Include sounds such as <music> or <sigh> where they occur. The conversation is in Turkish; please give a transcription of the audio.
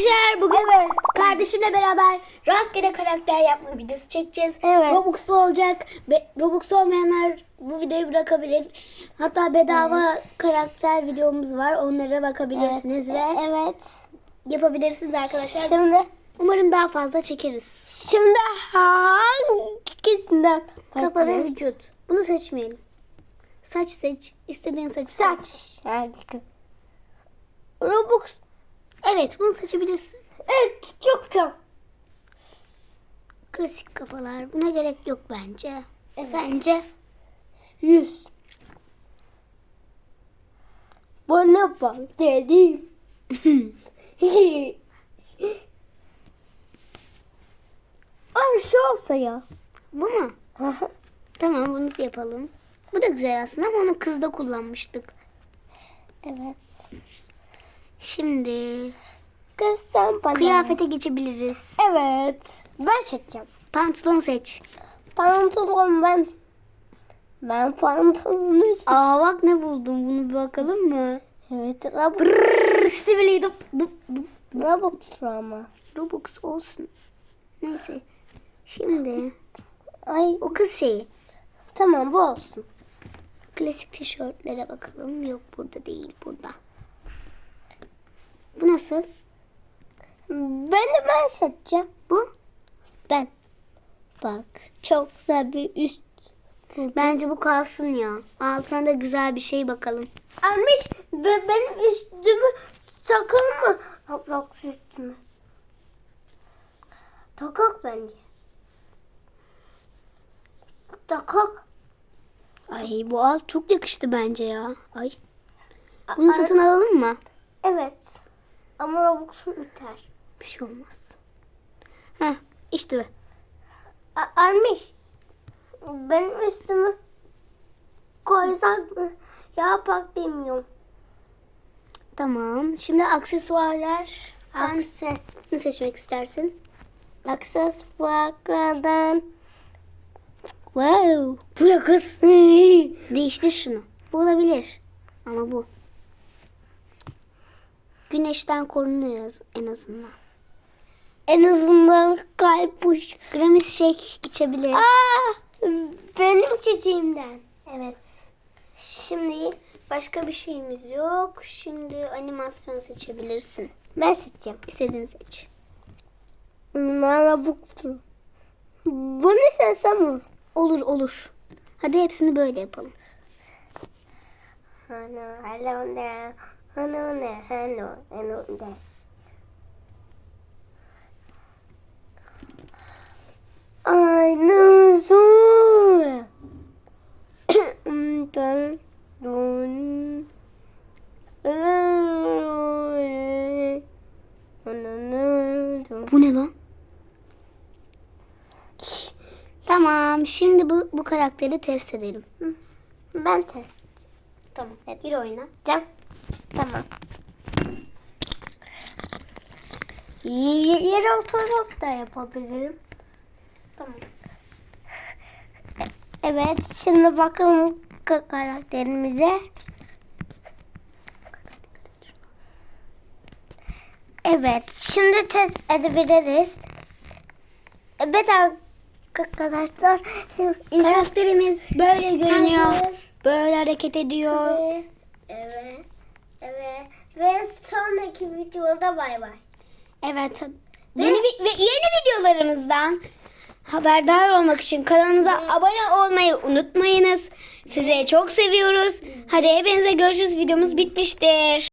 arkadaşlar bugün Evet. kardeşimle beraber rastgele karakter yapma videosu çekeceğiz. Evet. Robux'lu olacak. Be- Robux olmayanlar bu videoyu bırakabilir. Hatta bedava karakter videomuz var. Onlara bakabilirsiniz ve Evet. yapabilirsiniz arkadaşlar. Şimdi Umarım daha fazla çekeriz. şimdi hangisinden Kafa ve vücut. Bunu seçmeyelim. Saç seç. İstediğin saçı. Saç. Harika. Robux. Evet bunu seçebilirsin. Evet çok çok. Klasik kafalar. Buna gerek yok bence. Evet. Sence? Yüz. Bana bak dedim. <laughs> Ay şu olsa ya. Bu mu? Tamam bunu yapalım. Bu da güzel aslında ama onu kızda kullanmıştık. evet. Şimdi sen bana. kıyafete geçebiliriz. Evet. Ben seçeceğim. Pantolon seç. Pantolon ben. Ben pantolonu seçeceğim. Aa bak ne buldum. Bunu bir bakalım mı? Evet. Robux. Brrr, sivili dup dup dup. Robux ama. Robux olsun. Neyse. Şimdi Ay o kız şeyi. tamam bu olsun. Klasik tişörtlere bakalım. Yok burada değil burada. Bu nasıl? Ben de ben seçeceğim. Bu? Ben. Bak çok güzel bir üst. Bence bu kalsın ya. Altına da güzel bir şey bakalım. Almış ve benim üstümü takır mı? Roblox üstümü. Takak bence. Takak. Ay bu alt çok yakıştı bence ya. Ay. Bunu satın alalım mı? Evet. Ama Robux'um biter. Bir şey olmaz. Heh işte. A- Almış. Benim üstümü koysak mı? Ya bak bilmiyorum. Tamam. Şimdi aksesuarlar. Akses. Ne seçmek istersin? Aksesuarlardan. Wow. Bu ne kız? Değiştir şunu. Bu olabilir. Ama bu. Güneşten korunur az- en azından. En azından kaymış. Gramis şey içebilir. Aa, benim çiçeğimden. Evet. Şimdi başka bir şeyimiz yok. Şimdi animasyon seçebilirsin. Ben seçeceğim. İstediğini seç. Bunlarla buktu. Bunu seçsem olur. Olur olur. Hadi hepsini böyle yapalım. Hello, hello there. Hello there, hello, hello there. Aynı su. Dön, dön. Bu ne lan? Tamam. Şimdi bu, bu karakteri test edelim. Ben test Tamam. Gir oyuna. edeceğim. Tamam. Yere oturarak da yapabilirim. Tamam. Evet, şimdi ka- karakterimize. Evet, şimdi test edebiliriz. Evet arkadaşlar. <laughs> Karakterimiz böyle görünüyor. Böyle hareket ediyor. Evet, evet. Ve sonraki videoda bay bay. Evet. Yeni vi- ve yeni videolarımızdan haberdar olmak için kanalımıza abone olmayı unutmayınız. Sizi çok seviyoruz. Hadi hepinize görüşürüz. Videomuz bitmiştir.